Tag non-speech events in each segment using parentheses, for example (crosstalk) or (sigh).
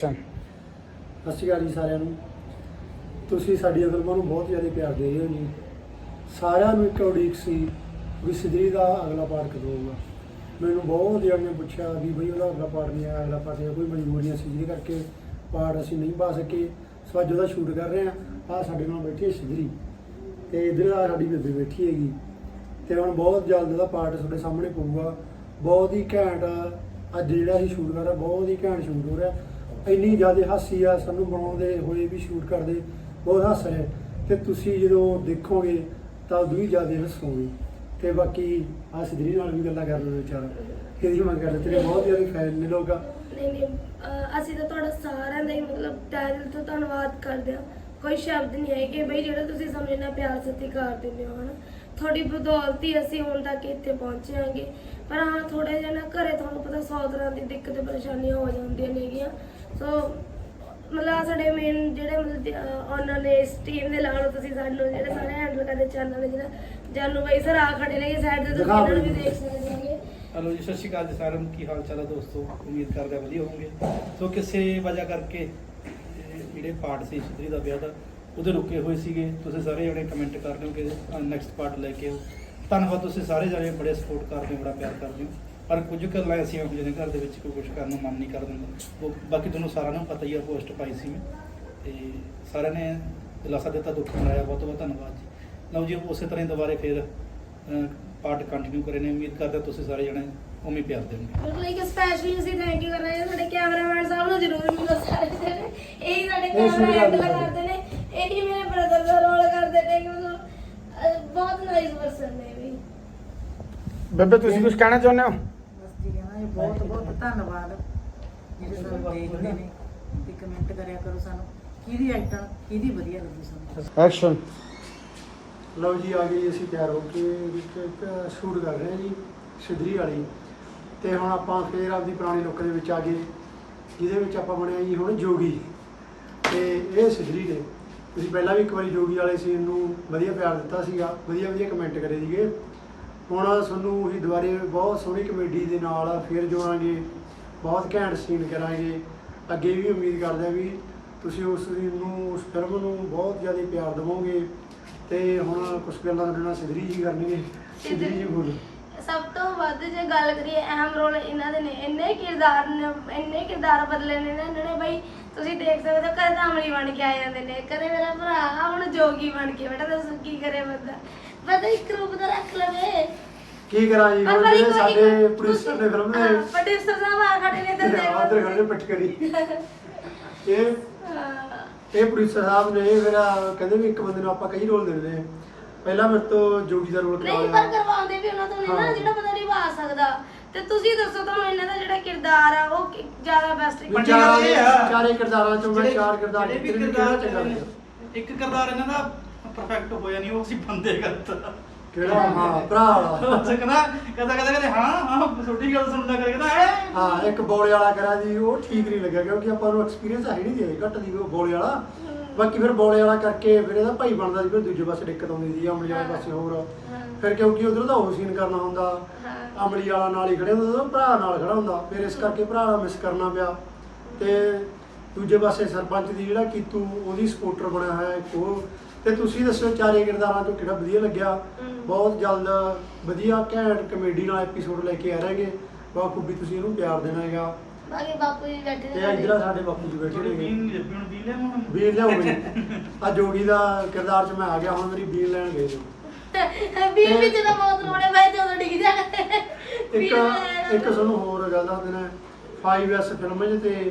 ਸਤਿ ਸ਼੍ਰੀ ਅਕਾਲ ਜੀ ਸਾਰਿਆਂ ਨੂੰ। ਤੁਸੀਂ ਸਾਡੀਆਂ ਫਿਲਮਾਂ ਨੂੰ ਬਹੁਤ ਜ਼ਿਆਦਾ ਪਿਆਰ ਦੇ ਰਹੇ ਹੋ ਜੀ। ਸਾਰਿਆਂ ਨੂੰ ਇੱਕ ਉਡੀਕ ਸੀ ਵੀ ਸਿੱਧੀ ਦਾ ਅਗਲਾ ਪਾਰਟ ਕਦੋਂ ਆਊਗਾ ਮੈਨੂੰ ਬਹੁਤ ਜਣਿਆਂ ਨੇ ਪੁੱਛਿਆ ਵੀ ਬਈ ਉਹਦਾ ਅਗਲਾ ਪਾਰਟ ਨਹੀਂ ਆਇਆ, ਅਗਲਾ ਪਾਸੇ ਨਹੀਂ ਕੋਈ ਮਜਬੂਰੀਆਂ ਸੀ ਜਿਹਦੇ ਕਰਕੇ ਪਾਰਟ ਅਸੀਂ ਨਹੀਂ ਪਾ ਸਕੇ। ਸੋ ਅੱਜ ਉਹਦਾ ਸ਼ੂਟ ਕਰ ਰਹੇ ਹਾਂ। ਆ ਸਾਡੇ ਨਾਲ ਬੈਠੀ ਹੈ ਸਿੱਧਰੀ। ਤੇ ਇਧਰ ਆ ਸਾਡੀ ਬੇਬੇ ਬੈਠੀ ਹੈਗੀ। ਤੇ ਹੁਣ ਬਹੁਤ ਜਲਦ ਉਹਦਾ ਪਾਰਟ ਤੁਹਾਡੇ ਸਾਹਮਣੇ ਪਊਗਾ। ਬਹੁਤ ਹੀ ਘੈਂਟ ਅੱਜ ਜਿਹੜਾ ਅਸੀਂ ਸ਼ੂਟ ਕਰ ਰਿਹਾ ਬਹੁਤ ਹੀ ਘੈਂਟ ਸ਼ੂਟ ਹੋ ਰਿਹਾ। ਇੰਨੀ ਜ਼ਿਆਦਾ ਹਾਸੀ ਆ ਸਾਨੂੰ ਬਣਾਉਂਦੇ ਹੋਏ ਵੀ ਸ਼ੂਟ ਕਰਦੇ, ਬਹੁਤ ਹੱਸ ਰਹੇ ਤੇ ਤੁਸੀਂ ਜਦੋਂ ਦੇਖੋਗੇ ਤਾਂ ਉਦੋਂ ਵੀ ਜ਼ਿਆਦਾ ਹੱਸੋਗੇ ਤੇ ਬਾਕੀ ਆ ਸਿੱਧਰੀ ਨਾਲ ਵੀ ਗੱਲਾਂ ਕਰ ਲਓ ਵਿਚਾਰ ਕਿਹਦੀ ਮੰਗ ਕਰਦੇ ਤੇਰੇ ਬਹੁਤ ਜ਼ਿਆਦਾ ਫੈਨ ਨੇ ਲੋਕ ਨਹੀਂ ਨਹੀਂ, ਅਹ ਅਸੀਂ ਤਾਂ ਤੁਹਾਡਾ ਸਾਰਿਆਂ ਦਾ ਹੀ ਮਤਲਬ ਦਿਲ ਤੋਂ ਧੰਨਵਾਦ ਕਰਦੇ ਹਾਂ। ਕੋਈ ਸ਼ਬਦ ਨਹੀਂ ਹੈ ਕਿ ਬਈ ਜਿਹੜਾ ਤੁਸੀਂ ਸਾਨੂੰ ਇੰਨਾ ਪਿਆਰ ਸਤਿਕਾਰ ਦਿੰਦੇ ਹੋ, ਹਨਾ? ਤੁਹਾਡੀ ਬਦੌਲਤ ਹੀ ਅਸੀਂ ਹੁਣ ਤੱਕ ਇੱਥੇ ਪਹੁੰਚੇ ਹਾਂਗੇ। ਪਰ ਹਾਂ ਥੋੜਾ ਜਿਹਾ ਨਾ ਘਰੇ ਤੁਹਾਨੂੰ ਪਤਾ ਸੌ ਤਰ੍ਹਾਂ ਦੀ ਦਿੱਕਤ ਪਰੇਸ਼ਾਨੀਆਂ ਹੋ ਜਾਂਦੀਆਂ ਨੇਗੀਆਂ। ਸੋ ਮਤਲਬ ਸਾਡੇ ਮੇਨ ਜਿਹੜੇ ਮਤਲਬ ਉਹਨਾਂ ਨੇ ਇਸ ਟੀਮ ਦੇ ਨਾਲ ਤੁਸੀਂ ਸਾਨੂੰ ਜਿਹੜੇ ਸਾਰੇ ਹੈਂਡਲ ਕਰਦੇ ਚੈਨਲ ਨੇ ਜਿਹੜਾ ਜਾਨੂ ਬਾਈ ਸਰ ਆ ਖੜੇ ਨੇ ਸਾਈਡ ਤੇ ਤੁਸੀਂ ਇਹਨਾਂ ਨੂੰ ਵੀ। ਦੇਖ ਸਕਦੇ ਹੈਗੇ ਹੈਲੋ ਜੀ ਸਤਿ ਸ਼੍ਰੀ ਅਕਾਲ ਜੀ ਸਾਰਿਆਂ ਨੂੰ। ਕੀ ਹਾਲ ਚਾਲ ਹੈ ਦੋਸਤੋ? ਉਮੀਦ ਕਰਦੇ ਹਾਂ ਵਧੀਆ ਹੋਵੋਗੇ। ਸੋ ਕਿਸੇ ਵਜ੍ਹਾ ਕਰਕੇ ਜਿਹੜੇ ਪਾਰਟ ਸੀ ਛਤਰੀ ਦਾ ਵਿਆਹ ਦਾ ਉਹਦੇ ਰੁਕੇ ਹੋਏ ਸੀਗੇ। ਤੁਸੀਂ ਸਾਰੇ ਜਣੇ ਕਮੈਂਟ ਕਰ ਰਹੇ ਹੋ ਕਿ ਨੈਕਸਟ ਪਾਰਟ ਲੈ ਕੇ ਆਓ। ਧੰਨਵਾਦ ਤੁਸੀਂ ਸਾਰੇ ਜਣੇ ਬੜੇ ਸਪੋਰਟ ਕਰਦੇ ਹੋ ਬੜਾ ਪਿਆਰ ਕਰਦੇ ਹੋ। ਪਰ ਕੁਝ ਗੱਲਾਂ ਐਸੀਆਂ ਹੋ ਜਿਹਨੇ ਘਰ ਦੇ ਵਿੱਚ ਕੋਈ ਕੁਝ ਕਰਨ ਨੂੰ ਮਨ ਨਹੀਂ ਕਰ ਦਿੰਦਾ ਉਹ ਬਾਕੀ ਤੁਹਾਨੂੰ ਸਾਰਿਆਂ ਨੂੰ ਪਤਾ ਹੀ ਆ ਪੋਸਟ ਪਾਈ ਸੀ ਮੈਂ। ਤੇ ਸਾਰਿਆਂ ਨੇ ਦਿਲਾਸਾ ਦਿੱਤਾ ਦੁੱਖ ਮਨਾਇਆ ਬਹੁਤ ਬਹੁਤ ਧੰਨਵਾਦ ਜੀ। ਲਓ ਜੀ ਉਸੇ ਤਰ੍ਹਾਂ ਹੀ ਦੁਬਾਰੇ ਫਿਰ ਪਾਰਟ ਕੰਟੀਨਿਊ ਕਰੇ ਨੇ। ਉਮੀਦ ਕਰਦੇ ਹਾਂ ਤੁਸੀਂ ਸਾਰੇ ਜਣੇ ਹੀ ਪਿਆਰ ਦੇਣਗੇ ਬਿਲਕੁਲ ਇੱਕ ਸਪੈਸ਼ਲੀ ਅਸੀਂ ਥੈਂਕ ਯੂ ਕਰਨਾ ਚਾਹੁੰਦੇ ਸਾਡੇ ਕੈਮਰਾਮੈਨ ਸਾਹਿਬ ਨੂੰ ਜ਼ਰੂਰ ਮਿਲੋ ਸਾਰੇ ਜਣੇ। ਇਹੀ ਸਾਡੇ ਕੈਮਰਾ ਕਰਦੇ ਹੈਂਡਲ। ਕਰਦੇ ਨੇ। ਇਹੀ ਮੇਰੇ ਬ੍ਰਦਰ ਦਾ ਰੋਲ ਕਰਦੇ ਨੇ ਕਿ ਮਤਲਬ ਬਹੁਤ ਨਾਈਸ ਪਰਸਨ ਨੇ ਵੀ। ਬੇਬੇ ਤੁਸੀਂ ਕੁਝ ਕਹਿਣਾ ਚਾਹੁੰਦੇ ਹੋ? ਜੀ ਕਹਿੰਦਾ ਜੀ ਬਹੁਤ ਬਹੁਤ ਧੰਨਵਾਦ। ਜਿਹੜੇ ਸਾਨੂੰ ਦੇਖਦੇ ਨੇ ਤੇ ਕਮੈਂਟ ਕਰਿਆ ਕਰੋ ਸਾਨੂੰ। ਕਿਹਦੀ ਆਈਟਮ ਕਿਹਦੀ ਵਧੀਆ ਲੱਗੀ ਸਾਨੂੰ? ਐਕਸ਼ਨ ਲਓ ਜੀ ਆ ਗਏ ਅਸੀਂ ਤਿਆਰ ਹੋ ਕੇ ਇੱਕ ਇੱਕ ਸ਼ੂਟ ਕਰ ਰਹੇ ਹਾਂ ਜੀ ਸਿੱਧਰੀ ਵਾਲੀ। ਤੇ ਹੁਣ ਆਪਾਂ ਫੇਰ ਆਪਦੀ ਪੁਰਾਣੀ ਲੁੱਕ ਦੇ ਵਿੱਚ ਆ ਗਏ ਜਿਹਦੇ ਵਿੱਚ ਆਪਾਂ ਬਣਿਆ ਜੀ ਹੁਣ ਜੋਗੀ। ਤੇ ਇਹ ਸਿੱਧਰੀ ਨੇ। ਤੁਸੀਂ ਪਹਿਲਾਂ ਵੀ ਇੱਕ ਵਾਰੀ ਜੋਗੀ ਵਾਲੇ ਸੀਨ ਨੂੰ ਵਧੀਆ ਪਿਆਰ ਦਿੱਤਾ ਸੀਗਾ ਵਧੀਆ ਵਧੀਆ ਕਮੈਂਟ ਕਰੇ ਸੀਗੇ। ਹੁਣ ਤੁਹਾਨੂੰ ਉਹੀ ਦੁਬਾਰੇ ਬਹੁਤ ਸੋਹਣੀ ਕਮੇਡੀ ਦੇ ਨਾਲ ਫੇਰ ਜੋੜਾਂਗੇ ਬਹੁਤ ਘੈਂਟ ਸੀਨ ਕਰਾਂਗੇ। ਅੱਗੇ ਵੀ ਉਮੀਦ ਕਰਦੇ ਹਾਂ ਵੀ ਤੁਸੀਂ ਉਸ ਨੂੰ ਉਸ ਫਿਲਮ ਨੂੰ ਬਹੁਤ ਜ਼ਿਆਦਾ ਪਿਆਰ ਦਿਵੋਗੇ। ਤੇ ਹੁਣ ਕੁਝ ਗੱਲਾਂ ਤੁਹਾਡੇ ਨਾਲ ਸਿੱਧਰੀ ਜੀ ਕਰਨਗੇ। ਸਿੱਧਰੀ ਜੀ ਬੋਲੋ। ਸਭ ਤੋਂ ਵੱਧ ਜੇ ਗੱਲ ਕਰੀਏ ਅਹਿਮ ਰੋਲ ਇਹਨਾਂ ਦੇ ਨੇ ਇੰਨੇ ਕਿਰਦਾਰ ਨੇ ਇੰਨੇ ਕਿਰਦਾਰ ਬਦਲੇ ਨੇ ਨਾ ਇਹਨਾਂ ਨੇ ਬਈ ਤੁਸੀਂ ਦੇਖ ਸਕਦੇ ਹੋ ਕਦੇ ਤਾਂ ਅਮਲੀ ਬਣ ਕੇ ਆ ਜਾਂਦੇ ਨੇ। ਕਦੇ ਮੇਰਾ ਭਰਾ ਹੁਣ ਜੋਗੀ ਬਣ ਕੇ ਬੇਟਾ ਦੱਸੋ ਕੀ ਕਰੇ ਬੰਦਾ। ਬੰਦਾ ਇੱਕ ਰੂਪ ਦਾ ਰੱਖ ਲਵੇ। ਕੀ ਕਰਾਂ ਜੀ? ਹੁਣ ਜਿਹੜੇ ਸਾਡੇ ਪ੍ਰੋਡਿਊਸਰ ਨੇ ਫਿਲਮ ਦੇ ਪ੍ਰੋਡਿਊਸਰ ਸਾਹਿਬ ਆ ਖੜੇ ਨੇ ਤੇ ਆਦਰ ਖੜੇ ਪਿੱਟ ਕਰੀ। (laughs) ਇਹ। ਇਹ ਪ੍ਰੋਡਿਊਸਰ ਸਾਹਿਬ ਨੇ ਮੇਰਾ ਕਹਿੰਦੇ ਵੀ ਇੱਕ ਬੰਦੇ ਨੂੰ ਆਪਾਂ ਕਈ ਰੋਲ ਦਿੰਦੇ ਨੇ। ਪਹਿਲਾਂ ਮੇਰੇ ਤੋਂ ਜੋਗੀ ਦਾ ਰੋਲ ਨਹੀਂ ਪਰ ਕਰਵਾਉਂਦੇ ਵੀ ਉਹਨਾਂ ਤੋਂ ਨਹੀਂ ਨਾ। ਜਿਹੜਾ ਬੰਦਾ ਨਿਭਾ ਸਕਦਾ। ਤੇ ਤੁਸੀਂ ਦੱਸੋ ਤੁਹਾਨੂੰ ਇਹਨਾਂ ਦਾ ਜਿਹੜਾ ਕਿਰਦਾਰ ਆ ਉਹ ਜ਼ਿਆਦਾ ਬੈਸਟ ਵੱਡੀ ਚਾਰ ਕਿਰਦਾਰਾਂ ਚੋਂ ਮੈਂ ਚਾਰ ਕਿਰਦਾਰ ਜਿਹੜੇ ਵੀ ਕਿਰਦਾਰ ਚੰਗਾ ਇੱਕ ਕਿਰਦਾਰ ਇਹਨਾਂ ਦਾ ਪਰਫੈਕਟ ਹੋਇਆ ਨਹੀਂ ਉਹ ਅਸੀਂ ਬੰਦੇ ਕਰਤਾ। ਕਿਹੜਾ? ਹਾਂ ਭਰਾ ਵਾਲਾ। ਉਹ ਕਹਿੰਦਾ ਕਹਦਾ ਹਾਂ ਹਾਂ ਛੋਟੀ ਗੱਲ ਸੁਣਦਾ ਕਰ ਕਹਿੰਦਾ ਐ ਹਾਂ ਇੱਕ ਬੋਲੇ ਵਾਲਾ ਕਰਾ ਦੀ ਉਹ ਠੀਕ ਨਹੀਂ ਲੱਗਿਆ ਕਿਉਂਕਿ ਆਪਾਂ ਨੂੰ ਐਕਸਪੀਰੀਅੰਸ ਹੈ ਨਹੀਂ ਦੀ ਘੱਟ ਦੀ ਉਹ ਬੋਲੇ ਵਾਲਾ। ਬਾਕੀ ਫਿਰ ਬੋਲੇ ਵਾਲਾ ਕਰਕੇ ਫਿਰ ਇਹਦਾ ਭਾਈ ਬਣਦਾ ਸੀ ਫਿਰ ਦੂਜੇ ਪਾਸੇ ਦਿੱਕਤ ਆਉਂਦੀ ਸੀ ਅਮਲੀ ਵਾਲੇ ਪਾਸੇ ਹੋਰ। ਫਿਰ ਕਿਉਂਕਿ ਉਧਰ ਦਾ ਉਹ ਸੀਨ ਕਰਨਾ ਹੁੰਦਾ। ਅਮਲੀ ਵਾਲਾ ਨਾਲ ਹੀ ਖੜੇ ਹੁੰਦਾ ਤਾਂ ਭਰਾ ਨਾਲ ਖੜਾ ਹੁੰਦਾ। ਫਿਰ ਇਸ ਕਰਕੇ ਭਰਾ ਦਾ ਮਿਸ ਕਰਨਾ ਪਿਆ। ਤੇ ਦੂਜੇ ਪਾਸੇ ਸਰਪੰਚ ਦੀ ਜਿਹੜਾ ਕੀਤੂ ਉਹਦੀ ਸਪੋਰਟਰ ਬਣਿਆ ਹੋਇਆ ਇੱਕ ਉਹ ਤੇ ਤੁਸੀਂ ਦੱਸੋ ਚਾਰੇ ਕਿਰਦਾਰਾਂ ਚੋਂ ਕਿਹੜਾ ਵਧੀਆ ਲੱਗਿਆ। ਬਹੁਤ ਜਲਦ ਵਧੀਆ ਘੈਂਟ ਕਮੇਡੀ ਨਾਲ ਐਪੀਸੋਡ ਲੈ ਕੇ ਆ ਰਹੇਗੇ ਬਾਖੂਬੀ ਤੁਸੀਂ ਇਹਨੂੰ ਪਿਆਰ ਦੇਣਾ ਹੈਗਾ। ਬਾਕੀ ਬਾਪੂ ਜੀ ਬੈਠੇ ਤੇ ਨੇ ਇਧਰ ਸਾਡੇ ਬਾਪੂ ਜੀ ਬੈਠੇ ਨੇ ਬੀਨ ਨਹੀਂ ਲੱਭੀ ਹੁਣ ਬੀਨ ਲੈ ਹੁਣ ਵੀਰ ਲਿਆਉਂਗੇ (laughs) ਆ ਜੋਗੀ ਦਾ ਕਿਰਦਾਰ ਚ ਮੈਂ ਆ ਗਿਆ ਹੁਣ ਮੇਰੀ ਬੀਨ ਲੈਣ ਗਏ ਜੋ ਵੀਰ ਵਿੱਚ ਤਾਂ ਬਹੁਤ ਰੋਣੇ ਪਏ ਤੇ ਉਦੋਂ ਡਿੱਗ ਜਾ। ਇੱਕ ਇੱਕ ਤੁਹਾਨੂੰ ਹੋਰ ਗੱਲ ਦੱਸਦੇ ਨੇ 5S ਫਿਲਮ 'ਚ ਤੇ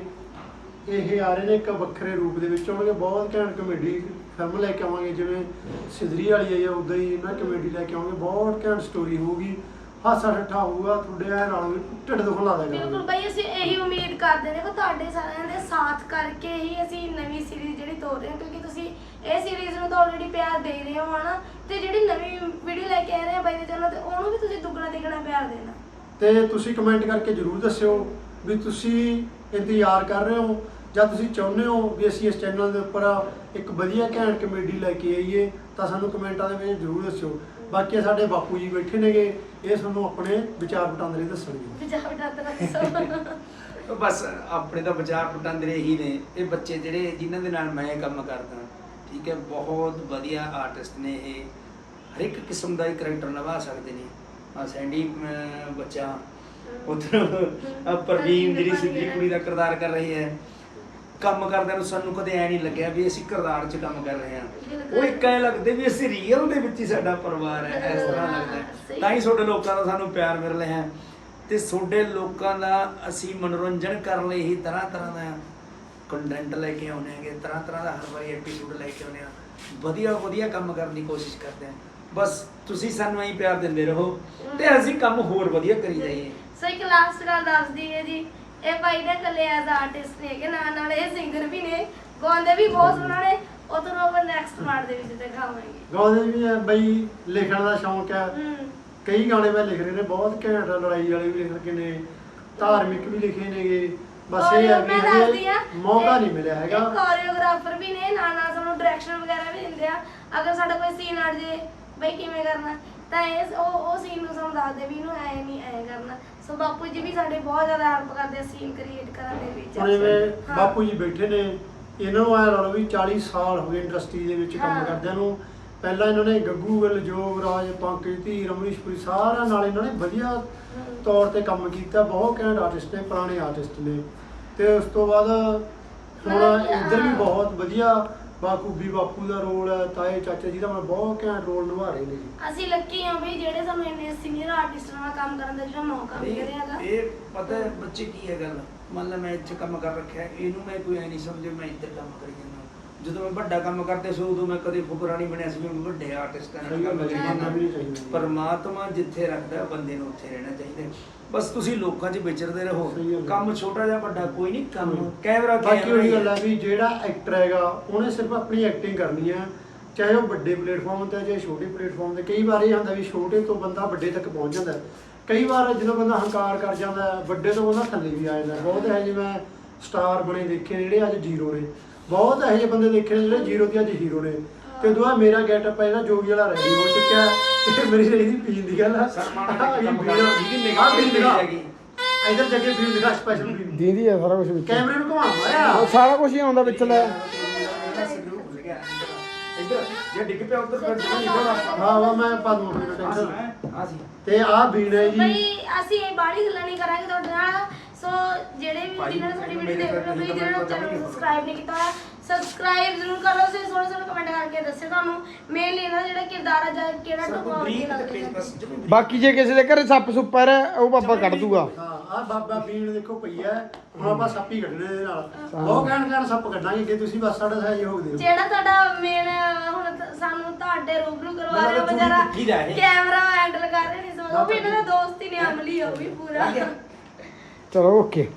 ਇਹ ਆ ਰਹੇ ਨੇ ਇੱਕ ਵੱਖਰੇ ਰੂਪ ਦੇ ਵਿੱਚ। ਆਉਣਗੇ ਬਹੁਤ ਘੈਂਟ ਕਮੇਡੀ ਫਿਲਮ ਲੈ ਕੇ ਆਵਾਂਗੇ ਜਿਵੇਂ ਸਿਧਰੀ ਵਾਲੀ ਆਈ ਆ ਉਦਾਂ ਹੀ ਇਹਨਾਂ ਕਮੇਡੀ ਲੈ ਕੇ ਆਵਾਂਗੇ। ਬਹੁਤ ਘੈਂਟ ਸਟੋਰੀ ਹੋਊਗੀ। ਹਾਸਾ ਠੱਠਾ ਹੋਊਗਾ ਤੁਹਾਡੇ ਐ ਨਾਲ ਵੀ ਢਿੱਡ ਦੁਖਣ ਲਾ ਦੇਗਾ ਬਿਲਕੁਲ ਬਈ ਅਸੀਂ ਇਹੀ ਉਮੀਦ ਕਰਦੇ ਨੇ ਕਿ ਤੁਹਾਡੇ ਸਾਰਿਆਂ ਦੇ ਸਾਥ ਕਰਕੇ ਹੀ ਅਸੀਂ ਨਵੀਂ ਸੀਰੀਜ਼ ਜਿਹੜੀ ਤੋਰ ਰਹੇ ਹਾਂ ਕਿਉਂਕਿ ਤੁਸੀਂ ਇਹ ਸੀਰੀਜ਼ ਨੂੰ ਤਾਂ ਆਲਰੇਡੀ ਪਿਆਰ ਦੇ ਰਹੇ ਹੋ ਹਨਾ? ਤੇ ਜਿਹੜੀ ਨਵੀਂ ਵੀਡੀਓ ਲੈ ਕੇ ਆ ਰਹੇ ਆ ਬਾਈ ਦੇ ਚੈਨਲ ਤੇ ਉਹਨੂੰ ਵੀ ਤੁਸੀਂ ਦੁੱਗਣਾ ਤਿੱਗਣਾ ਪਿਆਰ ਦੇਣਾ। ਤੇ ਤੁਸੀਂ ਕਮੈਂਟ ਕਰਕੇ ਜਰੂਰ ਦੱਸਿਓ ਵੀ ਤੁਸੀਂ ਇੰਤਜ਼ਾਰ ਕਰ ਰਹੇ ਹੋ ਜਾਂ ਤੁਸੀਂ ਚਾਹੁੰਦੇ ਹੋ ਵੀ ਅਸੀਂ ਇਸ ਚੈਨਲ ਦੇ ਉੱਪਰ ਇੱਕ ਵਧੀਆ ਘੈਂਟ ਕਮੇਡੀ ਲੈ ਕੇ ਆਈਏ ਤਾਂ ਸਾਨੂੰ ਕਮੈਂਟਾਂ ਦੇ ਵਿੱਚ ਜਰੂਰ ਦੱਸਿਓ। ਬਾਕੀ ਸਾਡੇ ਬਾਪੂ ਜੀ ਬੈਠੇ ਨੇਗੇ ਇਹ ਤੁਹਾਨੂੰ ਆਪਣੇ ਵਿਚਾਰ ਵਟਾਂਦਰੇ ਦੱਸਣਗੇ। ਬਸ ਆਪਣੇ ਤਾਂ ਵਿਚਾਰ ਪਟੰਦਰੇ ਹੀ ਨੇ। ਇਹ ਬੱਚੇ ਜਿਹੜੇ ਜਿਨ੍ਹਾਂ ਦੇ ਨਾਲ ਮੈਂ ਕੰਮ ਕਰਦਾ ਠੀਕ ਹੈ ਬਹੁਤ ਵਧੀਆ ਆਰਟਿਸਟ ਨੇ ਇਹ। ਹਰ ਇੱਕ ਕਿਸਮ ਦਾ ਹੀ ਕਰੈਕਟਰ ਨਿਭਾ ਸਕਦੇ ਨੇ। ਆ ਸੈਂਡੀ ਬੱਚਾ ਉਧਰ ਪ੍ਰਵੀਨ ਜਿਹੜੀ ਸਿੱਧੀ ਕੁੜੀ ਦਾ ਕਿਰਦਾਰ ਕਰ ਰਹੀ ਹੈ। ਕੰਮ ਕਰਦਿਆਂ ਨੂੰ ਸਾਨੂੰ ਕਦੇ ਐ ਨਹੀਂ ਲੱਗਿਆ ਵੀ ਅਸੀਂ ਕਿਰਦਾਰ 'ਚ ਕੰਮ ਕਰ ਰਹੇ ਹਾਂ। ਉਹ ਇੱਕ ਐ ਲੱਗਦੇ ਵੀ ਅਸੀਂ ਰੀਅਲ ਦੇ ਵਿੱਚ ਹੀ ਸਾਡਾ ਪਰਿਵਾਰ ਹੈ ਇਸ ਤਰ੍ਹਾਂ ਲੱਗਦਾ। ਤਾਂ ਹੀ ਤੁਹਾਡੇ ਲੋਕਾਂ ਦਾ ਸਾਨੂੰ ਪਿਆਰ ਮਿਲ ਰਿਹਾ ਹੈ ਤੇ ਤੁਹਾਡੇ ਲੋਕਾਂ ਦਾ ਅਸੀਂ ਮਨੋਰੰਜਨ ਕਰਨ ਲਈ ਹੀ ਤਰ੍ਹਾਂ ਤਰ੍ਹਾਂ ਦਾ ਕੰਟੈਂਟ ਲੈ ਕੇ ਆਉਂਦੇ ਹੈਗੇ ਤਰ੍ਹਾਂ ਤਰ੍ਹਾਂ ਦਾ ਹਰ ਵਾਰੀ ਐਪੀਸੋਡ ਲੈ ਕੇ ਆਉਂਦੇ ਆ ਵਧੀਆ ਵਧੀਆ ਕੰਮ ਕਰਨ ਦੀ ਕੋਸ਼ਿਸ਼ ਕਰਦੇ ਆ ਬਸ ਤੁਸੀਂ ਸਾਨੂੰ ਐਂ ਪਿਆਰ ਦਿੰਦੇ ਰਹੋ ਤੇ ਅਸੀਂ ਕੰਮ ਹੋਰ ਵਧੀਆ ਕਰੀ ਜਾਈਏ। ਸੋ ਇੱਕ ਲਾਸਟ ਗੱਲ ਦੱਸਦੀ ਹੈ ਜੀ। ਇਹ ਭਾਈ ਦੇ ਕੱਲੇ ਐਜ਼ ਆਰਟਿਸਟ ਨੇ ਕਿ ਨਾਲ ਨਾਲ ਇਹ ਸਿੰਗਰ ਵੀ ਨੇ। ਗਾਉਂਦੇ ਵੀ ਬਹੁਤ ਸੋਹਣਾ ਨੇ ਉਹ ਤੁਹਾਨੂੰ ਆਪਾਂ ਨੈਕਸਟ ਪਾਰਟ ਦੇ ਵਿੱਚ ਦਿਖਾਵਾਂਗੇ। ਗਾਉਂਦੇ ਵੀ ਆ ਬਈ ਲਿਖਣ ਦਾ ਸ਼ੌਂਕ ਆ। ਹੂੰ। ਕਈ ਗਾਣੇ ਮੈਂ ਲਿਖ ਰਹੇ ਨੇ ਬਹੁਤ ਘੈਂਟ ਲੜਾਈ ਵਾਲੇ ਵੀ ਲਿਖ ਰਹੇ ਨੇ ਧਾਰਮਿਕ ਵੀ ਲਿਖੇ ਨੇਗੇ। ਬਸ ਇਹ ਹੈ ਵੀ ਮੈਂ ਹਜੇ ਦੱਸਦੀ ਆ ਮੌਕਾ ਨਹੀਂ ਮਿਲਿਆ ਹੈਗਾ। ਕੋਰੀਓਗ੍ਰਾਫਰ ਵੀ ਨੇ ਨਾਲ ਨਾਲ ਸਾਨੂੰ ਡਾਇਰੈਕਸ਼ਨ ਵਗੈਰਾ ਵੀ ਦਿੰਦੇ ਆ। ਅਗਰ ਸਾਡਾ ਕੋਈ ਸੀਨ ਅੜ ਜੇ ਬਈ ਕਿਵੇਂ ਕਰਨਾ? ਤਾਂ ਇਹ ਉਹ ਉਹ ਸੀਨ ਨੂੰ ਸਾਨੂੰ ਦੱਸਦੇ ਵੀ ਇਹਨੂੰ ਐ ਨਹੀਂ ਐ ਕਰਨਾ ਸੋ ਬਾਪੂ ਜੀ ਵੀ ਸਾਡੇ ਬਹੁਤ ਜ਼ਿਆਦਾ ਹੈਲਪ ਕਰਦੇ ਆ ਸੀਨ ਕ੍ਰੀਏਟ ਕਰਨ ਦੇ ਵਿੱਚ ਹੁਣ ਹਾਂ। ਬਾਪੂ ਜੀ ਬੈਠੇ ਨੇ ਇਹਨਾਂ ਨੂੰ ਐ ਲਓ ਵੀ 40 ਸਾਲ ਹੋ ਗਏ ਇੰਡਸਟਰੀ ਦੇ ਵਿੱਚ ਕੰਮ ਹਾਂ। ਕਰਦਿਆਂ ਨੂੰ ਪਹਿਲਾਂ ਇਹਨਾਂ ਨੇ ਗੱਗੂ ਗਿੱਲ ਜੋਗ ਰਾਜ ਪੰਕਜ ਧੀ ਰਮਨੀਸ਼ਪੁਰੀ ਸਾਰਿਆਂ ਨਾਲ ਇਹਨਾਂ ਨੇ ਵਧੀਆ ਤੌਰ ਤੇ ਕੰਮ ਕੀਤਾ ਬਹੁਤ ਘੈਂਟ ਆਰਟਿਸਟ ਨੇ ਪੁਰਾਣੇ ਆਰਟਿਸਟ ਨੇ ਤੇ ਉਸ ਤੋਂ ਬਾਅਦ ਹੁਣ ਮਤਲਬ ਕਿ ਇੱਧਰ ਵੀ ਹਾਂ। ਬਹੁਤ ਵਧੀਆ ਬਾਕੂਬੀ ਬਾਪੂ ਦਾ ਰੋਲ ਹੈ ਤਾਏ ਚਾਚਾ ਜੀ ਦਾ ਮੈਂ ਬਹੁਤ ਘੈਂਟ ਰੋਲ ਨਿਭਾ ਰਹੇ ਨੇ ਜੀ। ਅਸੀਂ ਲੱਕੀ ਹਾਂ ਵੀ ਜਿਹੜੇ ਸਾਨੂੰ ਇੰਨੇ ਸੀਨੀਅਰ ਆਰਟਿਸਟਾਂ ਨਾਲ ਕੰਮ ਕਰਨ ਦਾ ਜਿਹੜਾ ਮੌਕਾ ਮਿਲ ਰਿਹਾ ਹੈਗਾ। ਇਹ ਪਤਾ ਹੈ ਬੱਚੇ ਕੀ ਹੈ ਗੱਲ? ਮੰਨ ਲਾ ਮੈਂ ਇੱਥੇ ਕੰਮ ਕਰ ਰੱਖਿਆ ਇਹਨੂੰ ਮੈਂ ਕੋਈ ਐ ਨਹੀਂ ਸਮਝੇ ਮੈਂ ਇੱਧਰ ਕੰਮ ਕਰੀ ਜਾਂਦਾ। ਜਦੋਂ ਮੈਂ ਵੱਡਾ ਕੰਮ ਕਰਦੇ ਸੀ ਉਦੋਂ ਮੈਂ ਕਦੇ ਫੁਕਰਾ ਨਹੀਂ ਬਣਿਆ ਸੀ ਮੈਂ ਵੱਡੇ ਆਰਟਿਸਟਾਂ ਨਾਲ ਕੰਮ ਹੈ ਕਰੀ ਜੀ, ਜਾਂਦਾ ਬਣਨਾ ਵੀ ਨਹੀਂ ਚਾਹੀਦਾ। ਪਰਮਾਤਮਾ ਜਿੱਥੇ ਰੱਖਦਾ ਬੰਦੇ ਨੂੰ ਉੱਥੇ ਰਹਿਣਾ ਚਾਹੀਦਾ। ਬਸ ਤੁਸੀਂ ਲੋਕਾਂ 'ਚ ਵਿਚਰਦੇ ਰਹੋ। ਕੰਮ ਛੋਟਾ ਜਾਂ ਵੱਡਾ ਕੋਈ ਨਹੀਂ ਕੰਮ ਕੈਮਰਾ ਬਾਕੀ ਉਹੀ ਗੱਲ ਹੈ ਵੀ ਜਿਹੜਾ ਐਕਟਰ ਹੈਗਾ ਉਹਨੇ ਸਿਰਫ ਆਪਣੀ ਐਕਟਿੰਗ ਕਰਨੀ ਹੈ ਚਾਹੇ ਉਹ ਵੱਡੇ ਪਲੇਟਫਾਰਮ ਤੇ ਹੈ, ਚਾਹੇ ਛੋਟੇ ਪਲੇਟਫਾਰਮ ਤੇ ਕਈ ਵਾਰ ਇਹ ਹੁੰਦਾ ਵੀ ਛੋਟੇ ਤੋਂ ਬੰਦਾ ਵੱਡੇ ਤੱਕ ਪਹੁੰਚ ਜਾਂਦਾ। ਕਈ ਵਾਰ ਜਦੋਂ ਬੰਦਾ ਹੰਕਾਰ ਕਰ ਜਾਂਦਾ ਵੱਡੇ ਤੋਂ ਬੰਦਾ ਥੱਲੇ ਵੀ ਆ ਜਾਂਦਾ। ਬਹੁਤ ਹੈ ਜਿਵੇਂ ਸਟਾਰ ਬਣੇ ਦੇਖੇ ਜਿਹੜੇ ਅੱਜ ਜ਼ੀਰੋ ਨੇ ਬਹੁਤ ਇਹੋ ਜਿਹੇ ਬੰਦੇ ਦੇਖੇ ਨੇ ਜਿਹੜੇ ਜ਼ੀਰੋ ਤੇ ਅੱਜ ਹੀਰੋ ਨੇ। ਤੇ ਦੁਆ ਮੇਰਾ ਗੈਟਅਪ ਹੈ ਜਿਹੜਾ ਜੋਗੀ ਵਾਲਾ ਰੈਡੀ ਹੋ ਚੁੱਕਿਆ। ਹੈ ਇਹ ਮੇਰੀ ਰਹੀ ਦੀ ਪੀਣ ਦੀ ਗੱਲ ਜਿਹਦੀ ਨਿਗਾਹ ਕਿਹੜੀ ਦਿਖਾ। ਹੈਗੀ। ਇੱਧਰ ਜੱਗੇ ਵੀਰ ਦਿਖਾ ਸਪੈਸ਼ਲ ਵੀਰ ਦੀਦੀ ਹੈ ਸਾਰਾ ਕੁਝ ਵਿੱਚ। ਕੈਮਰੇ ਨੂੰ ਘੁਮਾ ਮਾਰਿਆ ਉਹ ਸਾਰਾ ਕੁਝ ਹੀ ਆਉਂਦਾ ਵਿੱਚ ਲੈ। ਇੱਧਰ ਜੇ ਡਿੱਗ ਪਿਆ ਉੱਧਰ ਫਿਰ ਜਮਾਂ ਨਹੀਂ ਹੋਣਾ ਹਾਂ ਵਾ ਮੈਂ ਪਾ ਦੂੰ ਆਪਣੀ ਆ ਟੈਨਸ਼ਨ ਸੀ ਆ ਸੀ। ਤੇ ਆਹ ਬੀਣ ਹੈ ਜੀ। ਬਈ ਅਸੀਂ ਇਹ ਬਾਹਲੀ ਗੱਲਾਂ ਨਹੀਂ ਕਰਾਂਗੇ ਤੁਹਾਡੇ ਨਾਲ। ਵੀ ਜਿਨ੍ਹਾਂ ਨੇ ਸਾਡੀ ਵੀਡੀਓ ਦੇਖ ਰਹੇ ਹੋ ਜਿਹਨਾਂ ਨੇ comment ਚੈਨਲ ਨੂੰ ਸਬਸਕ੍ਰਾਈਬ ਨਹੀਂ ਕੀਤਾ ਹੋਇਆ ਸਬਸਕ੍ਰਾਈਬ ਜ਼ਰੂਰ ਕਰ ਲਓ ਸੇ ਸੋਹਣੇ ਸੋਹਣੇ ਕਮੈਂਟ ਕਰਕੇ ਦੱਸਿਓ ਤੁਹਾਨੂੰ। ਮੇਨਲੀ ਇਹਨਾਂ ਦਾ ਜਿਹੜਾ ਕਿਰਦਾਰ ਹੈ ਜਾਂ ਕਿਹੜਾ ਟੋਪਾ ਤੇ। ਬਾਕੀ ਜੇ ਕਿਸੇ ਦੇ ਘਰੇ ਸੱਪ ਸੁੱਪਰ ਹੈ ਉਹ ਬਾਬਾ ਕੱਢ ਦੂਗਾ। ਹਾਂ ਆਹ ਬਾਬਾ ਬੀਣ ਦੇਖੋ ਪਈ ਹੈ ਹੁਣ ਆਪਾਂ ਸੱਪ ਹੀ ਕੱਢਣੇ ਇਹਦੇ ਨਾਲ। ਬਹੁਤ ਕਹਿਣ ਕਹਿਣ ਸੱਪ ਕੱਢਾਂਗੇ ਕਿ ਤੁਸੀਂ ਬਸ ਸਾਡਾ ਸਹਿਯੋਗ ਦਿਓ। ਜਿਹੜਾ ਤੁਹਾਡਾ ਮੇਨ ਹੁਣ ਤ- ਸਾਨੂੰ ਤੁਹਾਡੇ ਰੂਬਰੂ ਕਰਵਾ ਰਹੇ ਹੋ ਵਿਚਾਰਾ ਦਾ। ਕੈਮਰਾ ਹੈਂਡਲ ਕਰ ਰਹੇ ਨੇ ਸੋ ਉਹ ਵੀ ਇਹਨਾਂ ਦਾ ਦੋਸਤ ਹੀ ਨੇ ਅਮਲੀ ਆ ਉਹ ਵੀ ਪੂਰਾ। ਚਲੋ ਓਕੇ।